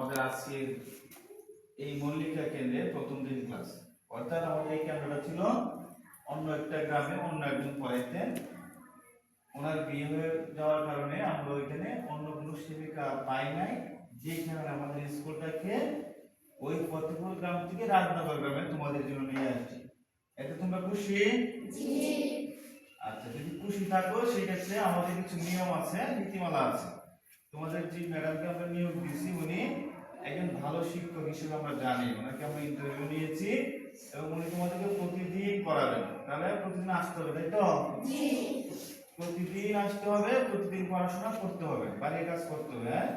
আমাদের আজকের এই মল্লিকা কেন্দ্রে প্রথম দিন ক্লাস অর্থাৎ আমাদের এই কেন্দ্রটা ছিল অন্য একটা গ্রামে অন্য একজন পড়াইতেন ওনার বিয়ে হয়ে যাওয়ার কারণে আমরা ওইখানে অন্য কোনো সেবিকা পাই নাই। যে কারণে আমাদের স্কুলটাকে ওই ফতেপুর গ্রাম থেকে রাজনগর গ্রামে তোমাদের জন্য নিয়ে আসছি। এতে তোমরা খুশি? আচ্ছা যদি খুশি থাকো সেক্ষেত্রে আমাদের কিছু নিয়ম আছে নীতিমালা আছে। তোমাদের যে ম্যাডামকে আমরা নিয়োগ দিয়েছি উনি একজন ভালো শিক্ষক হিসেবে আমরা জানি। ওনাকে আমরা ইন্টারভিউ নিয়েছি এবং উনি তোমাদেরকে প্রতিদিন করাবেন তাহলে প্রতিদিন আসতে হবে তাই তো? প্রতিদিন আসতে হবে প্রতিদিন পড়াশোনা করতে হবে বাড়ির কাজ করতে হবে হ্যাঁ?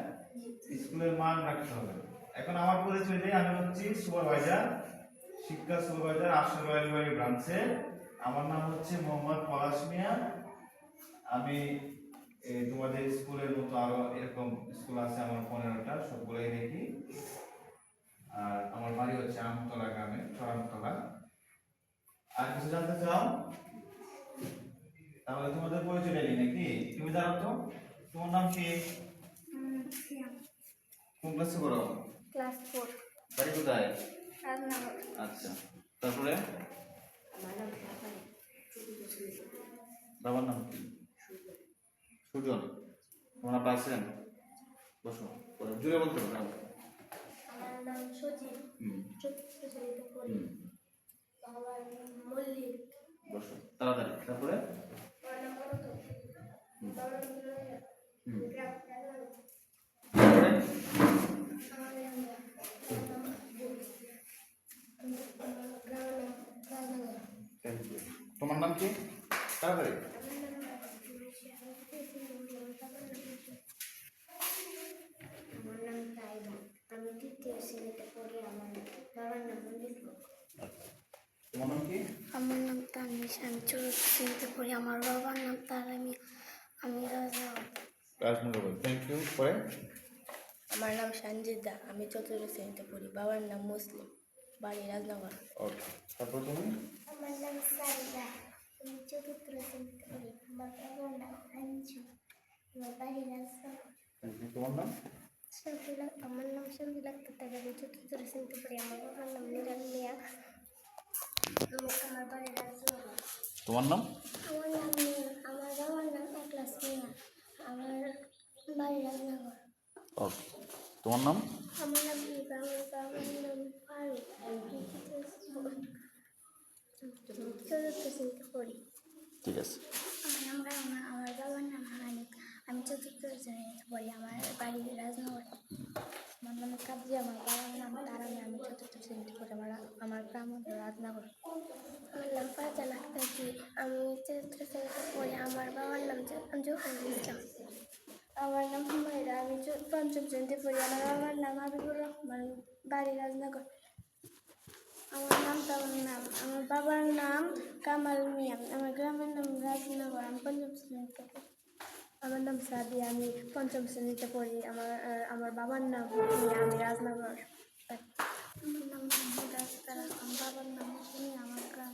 স্কুলের মান রাখতে হবে। এখন আমার পরিচয় দিয়ে আমি হচ্ছি সুপারভাইজার শিক্ষা সুপারভাইজার আশরাফ আলী বাড়ি ব্রাঞ্চের আমার নাম হচ্ছে মোহাম্মদ পলাশ মিয়া। আমি তোমাদের স্কুলের মতো আরও এরকম স্কুল আছে আমার পনেরোটা সবগুলোই দেখি। আর আমার বাড়ি হচ্ছে আমতলা গ্রামে চরামতলা। আর কিছু জানতে চাও? তাহলে তোমাদের পরিচয় নেই নাকি তুমি জানো তো? তোমার নাম কি? কোন ক্লাসে পড়ো? ক্লাস বাড়ি কোথায়? আচ্ছা তারপরে? বাবার নাম কি? সুজন তোমরা পাচ্ছেন বসো বলো, জুড়ে বলতে হবে আমার নাম সচিন বাবার মল্লিক। বসো তাড়াতাড়ি তারপরে? আমার নাম অনন্ত বাবার নাম জুনাইয়া হুম গ্রাম রাজনগর তারপরে আমার নাম আমার নাম বুল। আমার গ্রামের নাম রাজনগর Thank you. তোমার নাম কি তাড়াতাড়ি আমার নাম আমার নাম তাইবা আমি তৃতীয় শ্রেণীতে পড়ি আমার বাবার নাম মল্লিক তোমার নাম কি আমার নাম আমি চতুর্থ শ্রেণীতে পড়ি আমার বাবার নাম তারামি আমি রাজা। রাজনগর থ্যাংক ইউ পরে? আমার নাম সঞ্জিদা আমি চতুর্থ শ্রেণীতে পড়ি বাবার নাম মুসলিম বাড়ি রাজনগর। ওকে তারপর তুমি? আমার নাম সাইদা আমি চতুর্থ শ্রেণীতে পড়ি আমার বাবার নাম আঞ্জু আমার বাড়ি রাজনগর। তোমার নাম? শান্তিলা আমার নাম শান্তিলা তাকে আমি চতুর্থ শ্রেণীতে পড়ি আমার বাবার নাম নিরাল মিয়া আমার বাড়ি তোমার নাম? ওকে। তোমার নাম? ঠিক আছে। আমার বাবার নাম হানিফ আমি চতুর্থ শ্রেণীতে পড়ি। আমার বাড়ি রাজনগর। আমার নাম কাবজি আমার বাবার নাম তারামি। আমি চতুর্থ শ্রেণীতে পড়ি। আমার আমার গ্রাম রাজনগর আমার নাম ফাজাল আক্তার জি আমি চতুর্থ শ্রেণীতে পড়ি আমার বাবার নাম জোহানুল ইসলাম আমার নাম হুমায়রা আমি পঞ্চম শ্রেণীতে পড়ি আমার বাবার নাম হাবিবুর রহমান বাড়ি রাজনগর আমার নাম তামার নাম আমার বাবার নাম কামাল মিয়া আমার গ্রামের নাম রাজনগর আমি পঞ্চম শ্রেণীতে পড়ি আমার নাম সাদি আমি পঞ্চম শ্রেণীতে পড়ি আমার আমার বাবার নাম মিয়া আমি রাজনগর আমার নাম আমার বাবার নাম আমার গ্রাম